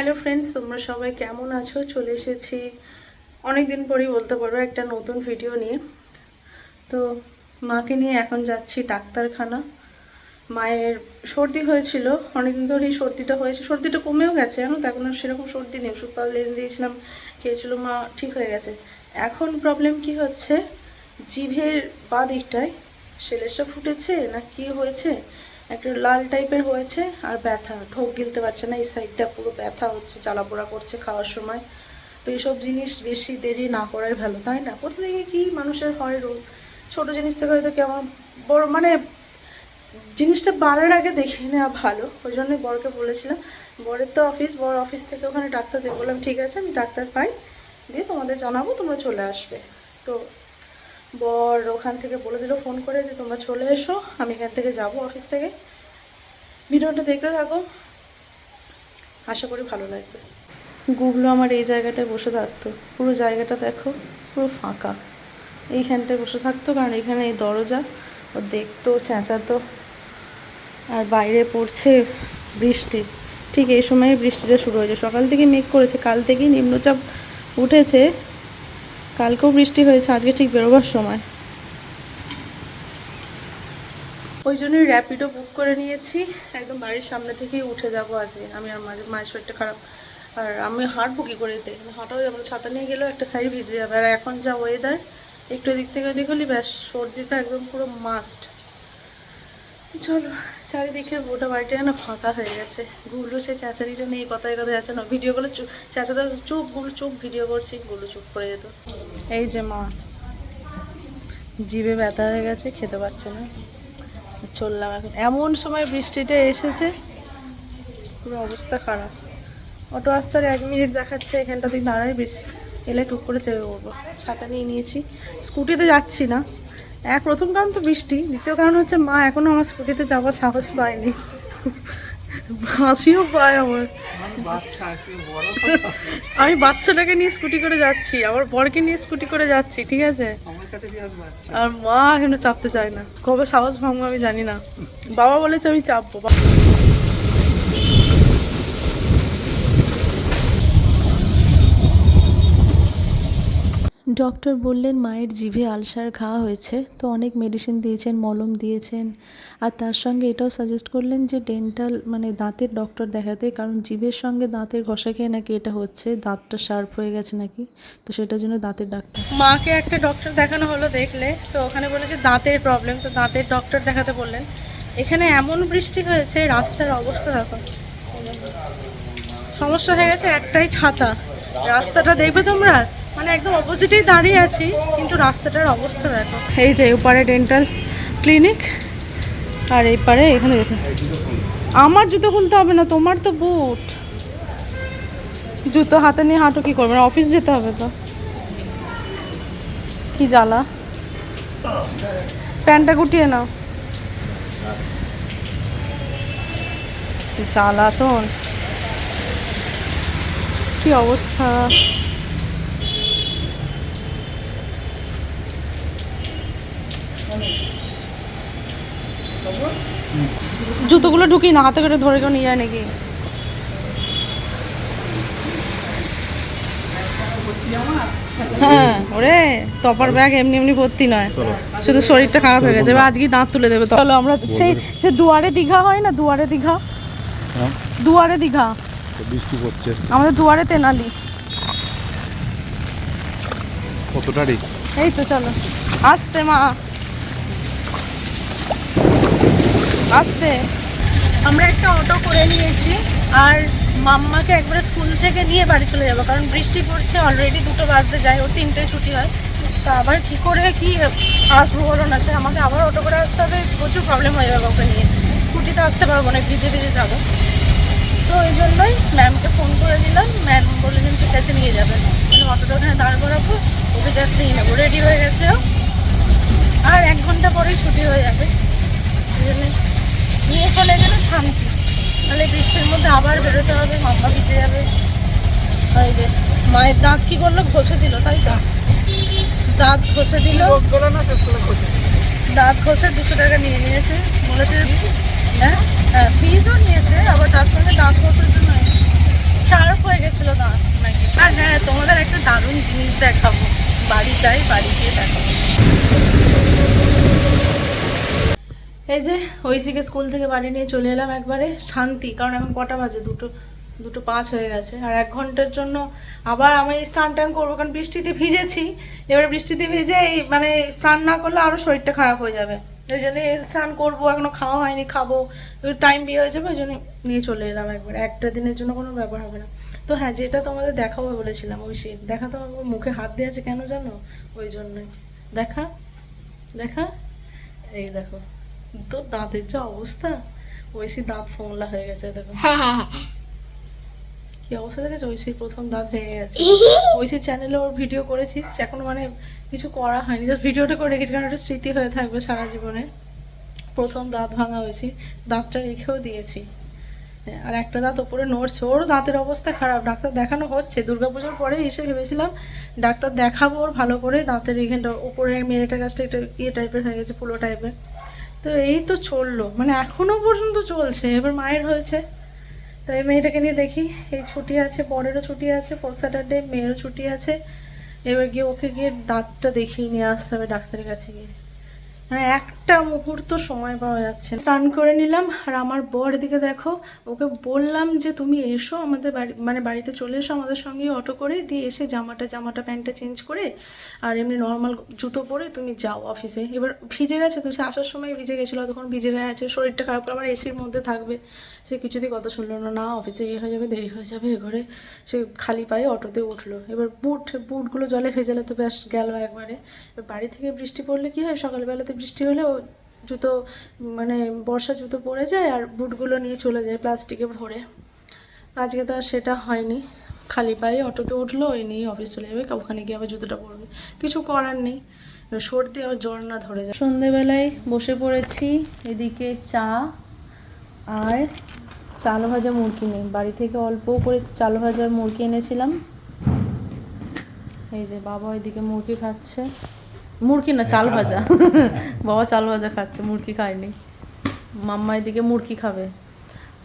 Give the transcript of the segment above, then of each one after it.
Hello friends, তোমরা সবাই কেমন আছো? চলে এসেছি অনেক দিন পরেই বলতে পারো একটা নতুন ভিডিও নিয়ে। তো মাকে নিয়ে এখন যাচ্ছি ডাক্তারখানা। মায়ের সর্দি হয়েছিল, অনেকদিন ধরেই সর্দিটা হয়েছে। সর্দিটা কমেও গেছে, এখন আর সেরকম সর্দি নেই। ওষুধ পাল দিয়েছিলাম খেয়েছিল মা, ঠিক হয়ে গেছে। এখন প্রবলেম কি হচ্ছে? জিভের বা দিকটায় সেলেসটা ফুটেছে না কি হয়েছে? একটা লাল টাইপের হয়েছে আর ব্যথা ঢোক গিলতে পারছে না, এই সাইডটা পুরো ব্যথা হচ্ছে, চালাপোড়া করছে খাওয়ার সময়। তো এইসব জিনিস বেশি দেরি না করাই ভালো, তাই না? প্রথম থেকে কি মানুষের হয় রোগ? ছোটো জিনিস থেকে হয়তো কেমন বড় মানে জিনিসটা বাড়ার আগে দেখে নেওয়া ভালো, ওই জন্যই বরকে বলেছিলাম, বরের তো অফিস বড় অফিস থেকে ওখানে ডাক্তার দিয়ে বললাম, ঠিক আছে, আমি ডাক্তার পাই, দিয়ে তোমাদের জানাব, তোমরা চলে আসবে। তো বর ওখান থেকে বলে দিল, ফোন করে যে তোমরা চলে এসো, আমি এখান থেকে যাব অফিস থেকে। ভিডিওটা দেখতে থাকো। আশা করি ভালো লাগবে। গুগলো আমার এই জায়গাটায় বসে থাকতো। পুরো জায়গাটা দেখো, পুরো ফাঁকা। এইখানটায় বসে থাকতো, কারণ এখানে এই দরজা, ও দেখতো, চেঁচাতো। আর বাইরে পড়ছে বৃষ্টি। ঠিক এই সময় বৃষ্টিটা শুরু হয়েছে। সকাল থেকে মেঘ করেছে, কাল থেকেই নিম্নচাপ উঠেছে। কালকেও বৃষ্টি হয়েছে, আজকে ঠিক বেরোবার সময়। ওই জন্যই র্যাপিডো বুক করে নিয়েছি। একদম বাড়ির সামনে থেকেই উঠে যাব আজকে। আমি আর মাঝে মায়ের শরীরটা খারাপ। আর আমি হাঁটবো কী করে এতে? হাঁটাও যাব ছাতা নিয়ে গেলেও একটা সাইড ভিজে যাবে। আর এখন যা ওয়েদার একটু দিক থেকে হলে ব্যাস, সর্দিটা একদম পুরো মাস্ট চলো, চারিদিকে গোটা বাড়িটা যেন ফাঁকা হয়ে গেছে। গুলো সে চাচারিটা নিয়ে কথায় কথায় আছে না। ভিডিওগুলো চুপ চাচাটা চুপগুলো চুপ ভিডিও করছি গুলো চুপ করে যেত। এই যে মা, জিভে ব্যথা হয়ে গেছে, খেতে পারছে না। চললাম এখন। এমন সময় বৃষ্টিটা এসেছে, পুরো অবস্থা খারাপ। অটো আসতে এক মিনিট দেখাচ্ছে এখানটা তুই দাঁড়াই বেশ এলে টুক করে চেপে পড়ব। ছাতা নিয়ে নিয়েছি। স্কুটিতে যাচ্ছি না। এক প্রথম কারণ তো বৃষ্টি, দ্বিতীয় কারণ হচ্ছে মা এখনও আমার স্কুটিতে যাওয়ার সাহস পায়নি। হাসিও পায় আমার। আমি বাচ্চাটাকে নিয়ে স্কুটি করে যাচ্ছি আমার বরকে নিয়ে স্কুটি করে যাচ্ছি, ঠিক আছে? আর মা এখানে চাপতে চায় না। কবে সাহস ভাঙবো আমি জানি না। বাবা বলেছে আমি চাপবো। ডক্টর বললেন, মায়ের জিভে আলসার ঘা হয়েছে, তো অনেক মেডিসিন দিয়েছেন, মলম দিয়েছেন। আর তার সঙ্গে এটাও সাজেস্ট করলেন যে ডেন্টাল মানে দাঁতের ডক্টর দেখাতে, কারণ জিভের সঙ্গে দাঁতের ঘষা খেয়ে নাকি এটা হচ্ছে, দাঁতটা শার্প হয়ে গেছে নাকি? তো সেটার জন্য দাঁতের ডাক্তার মাকে একটা ডক্টর দেখানো হলো দেখলে, তো ওখানে বলেছে দাঁতের প্রবলেম তো দাঁতের ডক্টর দেখাতে বললেন, এখানে এমন বৃষ্টি হয়েছে, রাস্তার অবস্থা দেখো। সমস্যা হয়ে গেছে একটাই ছাতা। রাস্তাটা দেখবে তোমরা? মানে একদম অপোজিটেই দাঁড়িয়ে আছি, কিন্তু রাস্তাটার অবস্থা দেখো। এই যে ওপারে ডেন্টাল ক্লিনিক আর এই পারে এখানে আমার জুতো খুলতে হবে না, তোমার তো বুট জুতো হাতে নিয়ে হাঁটো কি করবে? অফিস যেতে হবে তো। কি জ্বালা। প্যান্টটা গুটিয়ে নাও। জ্বালাতন। কি অবস্থা। জুতোগুলো ঢুকিয়ে না হাতে করে ধরে কেউ নিয়ে যায় নাকি? হ্যাঁ ওরে টপার ব্যাগ এমনি এমনি ভর্তি নয়। শুধু শরীরটা খারাপ হয়ে গেছে। আজকেই দাঁত তুলে দেবে। চলো আমরা সেই যে দুয়ারে দীঘা হয় না? দুয়ারে দীঘা? হ্যাঁ। দুয়ারে দীঘা। বৃষ্টি পড়ছে। আমাদের দুয়ারে তেনালি। কতটারই এই তো চলো। আসতে মা। আসতে। আমরা একটা অটো করে নিয়েছি আর মাম্মাকে একবারে স্কুল থেকে নিয়ে বাড়ি চলে যাব, কারণ বৃষ্টি পড়ছে অলরেডি দুটো বাজতে যায় ও তিনটে ছুটি হয়। তা আবার কী করে কি আসব বলো না, সে আমাকে আবার অটো করে আসতে হবে, প্রচুর প্রবলেম হয়ে যাবে ওকে নিয়ে। স্কুটিতে আসতে পারব না, ভিজে ভিজে যাব। তো ওই জন্যই ম্যামকে ফোন করে দিলাম ম্যাম বলেছেন ঠিক আছে, নিয়ে যাবেন মানে অটোটা ওখানে দাঁড় করাবো, ওকে জাস্ট নিয়ে নেব। রেডি হয়ে গেছে। আর এক ঘণ্টা পরেই ছুটি হয়ে যাবে। ওই জন্য নিয়ে চলে গেলে শান্তি। তাহলে বৃষ্টির মধ্যে আবার বেরোতে হবে মাথা ভিজে যাবে। তাই যে মায়ের দাঁত কি করল? ঘষে দিল তাই তো? দাঁত ঘষে দিল। দাঁত ঘষে দুশো টাকা নিয়ে নিয়েছে। বলেছে হ্যাঁ? হ্যাঁ ফিজও নিয়েছে আবার তার সঙ্গে দাঁত ঘষার জন্য শার্প হয়ে গেছিল দাঁত নাকি? আর হ্যাঁ তোমাদের একটা দারুণ জিনিস দেখাবো। বাড়ি যাই বাড়ি গিয়ে দেখাবো। এই যে ঐশীকে স্কুল থেকে বাড়ি নিয়ে চলে এলাম একবারে শান্তি, কারণ এখন কটা বাজে? দুটো দুটো পাঁচ হয়ে গেছে। আর এক ঘণ্টার জন্য আবার আমি স্নান টান করব, কারণ বৃষ্টিতে ভিজেছি। এবার বৃষ্টিতে ভিজে এই মানে স্নান না করলে আরও শরীরটা খারাপ হয়ে যাবে। ওই জন্য স্নান করব, এখনও খাওয়া হয়নি, খাব। টাইম বিয়ে হয়ে যাবে ওই জন্য নিয়ে চলে এলাম একবার। একটা দিনের জন্য কোনো ব্যাপার হবে না। তো হ্যাঁ যেটা তোমাদের দেখাবো বলেছিলাম ওই সে দেখা তো মুখে হাত দিয়ে আছে কেন জানো? ওই জন্যই দেখা দেখা? এই দেখো। তোর দাঁতের যে অবস্থা ঐশী দাঁত ফোমলা হয়ে গেছে দেখো। কি অবস্থা দেখেছ? ঐশীর প্রথম দাঁত ভেঙে গেছে। ঐশীর চ্যানেলে ওর ভিডিও করেছি এখন মানে কিছু করা হয়নি। জাস্ট ভিডিওটা করে রেখেছি কারণ একটা স্মৃতি হয়ে থাকবে সারা জীবনে। প্রথম দাঁত ভাঙা হয়েছি দাঁতটা রেখেও দিয়েছি। হ্যাঁ, আর একটা দাঁত ওপরে নড়ছে ওর দাঁতের অবস্থা খারাপ। ডাক্তার দেখানো হচ্ছে দুর্গাপুজোর পরে এসে ভেবেছিলাম ডাক্তার দেখাবো ওর ভালো করে দাঁতের এখানটা উপরে মেয়েটা গাছটা একটা ইয়ে টাইপের হয়ে গেছে পুলো টাইপের তো এই তো চলল। মানে এখনও পর্যন্ত চলছে, এবার মায়ের হয়েছে। তো এই মেয়েটাকে নিয়ে দেখি, এই ছুটি আছে বরেরও ছুটি আছে ফোর স্যাটারডে মেয়েরও ছুটি আছে। এবার গিয়ে ওকে গিয়ে দাঁতটা দেখিয়ে নিয়ে আসতে হবে ডাক্তারের কাছে গিয়ে। মানে একটা মুহূর্ত সময় পাওয়া যাচ্ছে। স্নান করে নিলাম, আর আমার বর এদিকে দেখো, ওকে বললাম যে তুমি এসো আমাদের বাড়ি মানে বাড়িতে চলে এসো আমাদের সঙ্গে অটো করে, দিয়ে এসে জামাটা জামাটা প্যান্টটা চেঞ্জ করে, আর এমনি নর্মাল জুতো পরে তুমি যাও অফিসে এবার ভিজে গেছে তো, সে আসার সময় ভিজে গেছিল, তখন ভিজে গেছে আছে শরীরটা খারাপ করে আমার এসির মধ্যে থাকবে। সে কিছুতেই কথা শুনলো না না অফিসে ইয়ে হয়ে যাবে, দেরি হয়ে যাবে, এ করে সে খালি পায়ে অটোতে উঠল। এবার বুট, বুটগুলো জলে ভেজালে তো ব্যাস গেল একবারে। এবার বাড়ি থেকে বৃষ্টি পড়লে কী হয়? সকালবেলাতে বৃষ্টি হলে জুতো মানে বর্ষা জুতো পরে যায় আর বুটগুলো নিয়ে চলে যায় প্লাস্টিকে ভরে। আজকে তো আর সেটা হয়নি। খালি পায়ে অটোতে উঠল ওই নিয়ে অফিস চলে যাবে, ওখানে গিয়ে আবার জুতোটা পরবে। কিছু করার নেই। সর্দি আর জ্বর না ধরে যায় সন্ধেবেলায় বসে পড়েছি, এদিকে চা আর চাল ভাজা মুরগি নেই। বাড়ি থেকে অল্প করে চাল ভাজা মুরগি এনেছিলাম। এই যে বাবা এদিকে মুরগি খাচ্ছে। মুরগি না চাল ভাজা। বাবা চাল ভাজা খাচ্ছে মুরগি খায়নি। মাম্মা এদিকে মুরগি খাবে।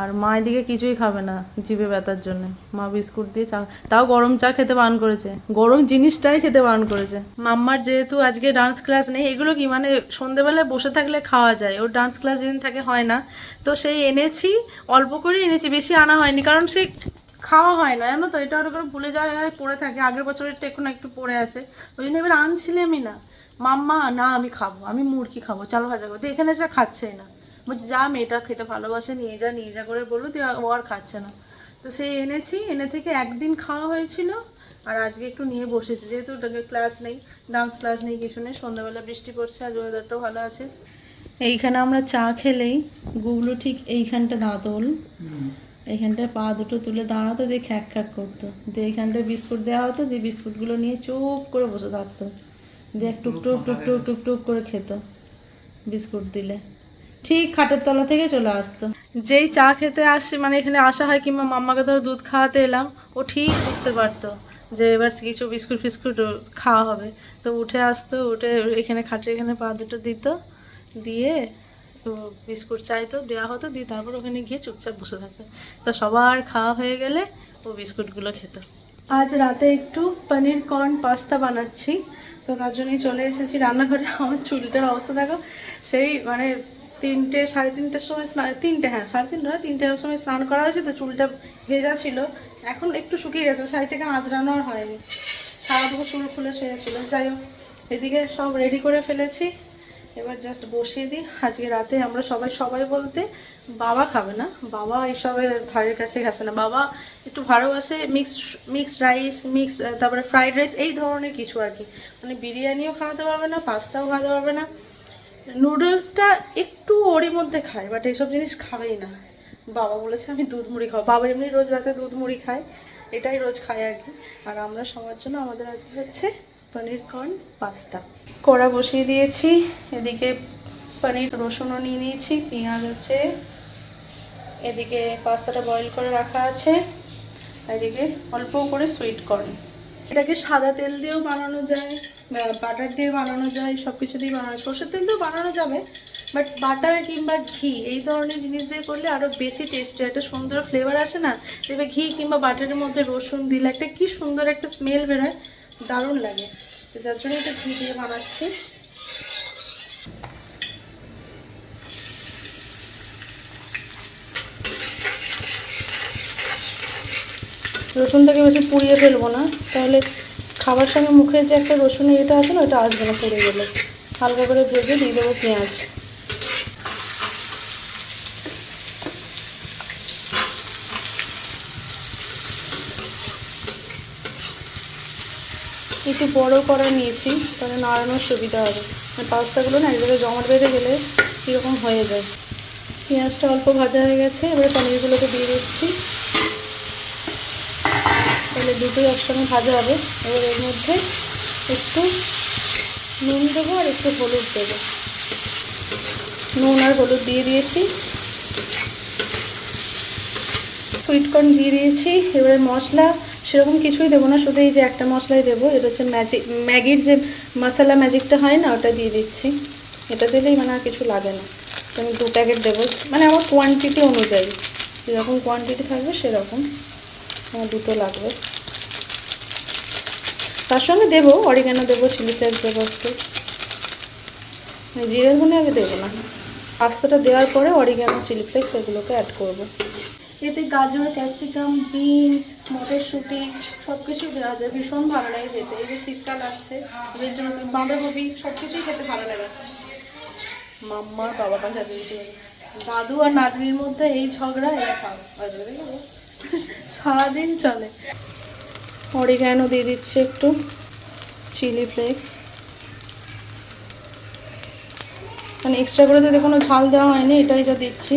আর মা এদিকে কিছুই খাবে না জিভে ব্যথার জন্য। মা বিস্কুট দিয়ে চা তাও গরম চা খেতে বারণ করেছে। গরম জিনিসটাই খেতে বারণ করেছে। মাম্মার যেহেতু আজকে ডান্স ক্লাস নেই এগুলো কি মানে সন্ধেবেলায় বসে থাকলে খাওয়া যায়? ওর ডান্স ক্লাস যেদিন থাকে হয় না। তো সেই এনেছি অল্প করে এনেছি বেশি আনা হয়নি। কারণ সে খাওয়া হয় না জানো তো? এটা ওটা করে ভুলে যাওয়া পড়ে থাকে। আগের বছরেরটা এখন একটু পড়ে আছে। ওই জন্য এবার আনছিলামই না। মাম্মা না আমি খাব আমি মুরগি খাব চাল ভাজা করতে এখানে যা খাচ্ছেই না। বলছি যা মেয়েটা খেতে ভালোবাসে নিয়ে যা নিয়ে যা করে বলল দিয়ে ও আর খাচ্ছে না। তো সেই এনেছি এনে থেকে একদিন খাওয়া হয়েছিল আর আজকে একটু নিয়ে বসেছি যেহেতু ওটাকে ক্লাস নেই ডান্স ক্লাস নেই কিছু নেই সন্ধ্যাবেলা বৃষ্টি পড়ছে আজ ওয়েদারটাও ভালো আছে। এইখানে আমরা চা খেলেই গুগলো ঠিক এইখানটা দাঁতল এইখানটায় পা দুটো তুলে দাঁড়াতো দিয়ে খ্যাক খ্যাক করতো। দিয়ে এইখানটায় বিস্কুট দেওয়া হতো দিয়ে বিস্কুটগুলো নিয়ে চুপ করে বসে থাকতো। দিয়ে টুক টুক টুক টুক টুক টুক করে খেত। বিস্কুট দিলে। ঠিক খাটের তলা থেকে চলে আসতো। যেই চা খেতে আসে মানে এখানে আসা হয় কিংবা মাম্মাকে ধরো দুধ খাওয়াতে এলাম ও ঠিক বুঝতে পারতো যে এবার কিছু বিস্কুট ফিস্কুট খাওয়া হবে। তো উঠে আসতো উঠে এখানে খাটের এখানে পা দুটো দিত দিয়ে তো বিস্কুট চাইতো দেওয়া হতো দিয়ে তারপর ওখানে গিয়ে চুপচাপ বসে থাকতো। তো সবার খাওয়া হয়ে গেলে ও বিস্কুটগুলো খেত। আজ রাতে একটু পনির কর্ন পাস্তা বানাচ্ছি। তো তার জন্যই চলে এসেছি রান্নাঘরে। আমার চুলটার অবস্থা দেখো, সেই মানে তিনটে, সাড়ে তিনটের সময় স্নান তিনটে হ্যাঁ সাড়ে তিনটে না তিনটের সময় স্নান করা হয়েছে, তো চুলটা ভেজা ছিল। এখন একটু শুকিয়ে গেছে শাড়ি থেকে আঁচড়ানো আর হয়নি। সারা চুল খুলে শুয়েছিল। যাই হোক, এদিকে সব রেডি করে ফেলেছি। এবার জাস্ট বসিয়ে দিই। আজকে রাতে আমরা সবাই সবাই বলতে বাবা খাবে না। বাবা এইসবের ধারের কাছে খাচ্ছে না। বাবা একটু ভালোবাসে মিক্সড মিক্সড রাইস মিক্স তারপরে ফ্রাইড রাইস এই ধরনের কিছু আর কি। মানে বিরিয়ানিও খাওয়াতে পারবে না, পাস্তাও খাওয়াতে পারবে না। নুডলসটা একটু ওরই মধ্যে খায় বাট এইসব জিনিস খাবেই না। বাবা বলেছে, আমি দুধ মুড়ি খাব। বাবা এমনি রোজ রাতে দুধ মুড়ি খায়, এটাই রোজ খায় আর কি। আর আমরা সবার জন্য আমাদের আজকে হচ্ছে পনির কর্ন, পাস্তা। কড়া বসিয়ে দিয়েছি, এদিকে পনির রসুনও নিয়ে নিয়েছি, পেঁয়াজ আছে, এদিকে পাস্তাটা বয়েল করে রাখা আছে এদিকে অল্প করে সুইট কর্ন এটাকে সাদা তেল দিয়েও বানানো যায় বাটার দিয়ে বানানো যায় সব কিছু দিয়ে বানানো সর্ষের তেল দিয়েও বানানো যাবে বাট বাটার কিংবা ঘি, এই ধরনের জিনিস দিয়ে করলে আরও বেশি টেস্টি একটা সুন্দর ফ্লেভার আসে না? দেখবে ঘি কিংবা বাটারের মধ্যে রসুন দিলে একটা কি সুন্দর একটা স্মেল বেরোয়। দারুণ লাগে। তো যার জন্য একটু ঘি দিয়ে বানাচ্ছি। রসুনটাকে বেশি পুড়িয়ে ফেলব না। তাহলে খাবার সঙ্গে মুখে যে একটা রসুনের এটা আছে না, ওটা আসবে না, পুড়ে গেলে। হালকা করে ভেজে দিয়ে দেবো পেঁয়াজ। একটু বড় করা নিয়েছি, তাহলে নাড়ানোর সুবিধা হবে। মানে পাস্তাগুলো না এক জায়গায় জমাট বেঁধে গেলে কীরকম হয়ে যায়। পেঁয়াজটা অল্প ভাজা হয়ে গেছে, এবারে পনিরগুলোকে দিয়ে দিচ্ছি। তাহলে দুটোই একসঙ্গে ভাজা হবে। এবার এর মধ্যে একটু নুন দেবো আর একটু হলুদ দেবো। নুন আর হলুদ দিয়ে দিয়েছি। সুইটকর্ন দিয়ে দিয়েছি। এবারে মশলা সেরকম কিছুই দেবো না, শুধু এই যে একটা মশলাই দেবো, এটা হচ্ছে ম্যাজিক ম্যাগির যে মশলা ম্যাজিকটা হয় না, ওটা দিয়ে দিচ্ছি। এটা দিলেই মানে আর কিছু লাগে না। তো আমি দু প্যাকেট দেবো। মানে আমার কোয়ান্টিটি অনুযায়ী, যেরকম কোয়ান্টিটি থাকবে সেরকম আমার দুটো লাগবে। তার সঙ্গে দেবো অরিগানো দেবো চিলি ফ্লেক্স দেবো একটু। জিরে ধনে আগে দেবো না। আস্তাটা দেওয়ার পরে অরিগানো চিলি ফ্লেক্স এগুলোকে অ্যাড করব। এতে গাজর, ক্যাপসিকাম, বিনস, মটরশুঁটি সব কিছুই দেওয়া যায়। ভীষণ ভালো লাগে খেতে। এই যে শীতকাল আসছে ভেজিটেবলস বাঁধাকপি সব কিছুই খেতে ভালো লাগে। মাম্মার বাবা পান চাচিয়েছি দাদু আর নাতনির মধ্যে এই ঝগড়া এই সারাদিন চলে। অরিগ্যানো দিয়ে দিচ্ছে একটু চিলি ফ্লেক্স। মানে এক্সট্রা করে যদি কোনো ঝাল দেওয়া হয়নি, এটাই যা দিচ্ছি।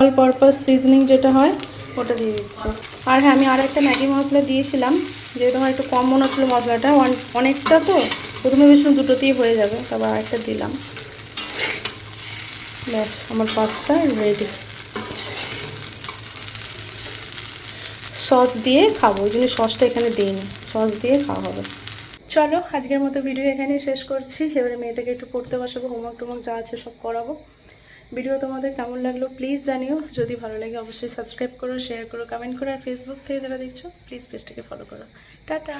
অল পারপাস সিজনিং যেটা হয়, ওটা দিয়ে দিচ্ছি। আর হ্যাঁ আমি আর একটা ম্যাগি মশলা দিয়েছিলাম, যেহেতু আমার একটু কম মনে হচ্ছিল মশলাটা অনেকটা তো প্রথমে বেশ দুটোতেই হয়ে যাবে, তারপর আরেকটা দিলাম। ব্যাস, আমার পাস্তা রেডি সস দিয়ে খাব, ওই জন্য সসটা এখানে দিইনি, সস দিয়ে খাওয়া হবে। চলো, আজকের মতো ভিডিও এখানেই শেষ করছি। এবারে মেয়েটাকে একটু পড়তে বসাবো হোমওয়ার্ক টোমওয়ার্ক যা আছে সব করাবো। ভিডিও তোমাদের কেমন লাগল প্লিজ জানিও। যদি ভালো লাগে অবশ্যই সাবস্ক্রাইব করো শেয়ার করো কমেন্ট করো, আর ফেসবুক থেকে যারা দেখছ প্লিজ পেজটাকে ফলো করো। টাটা!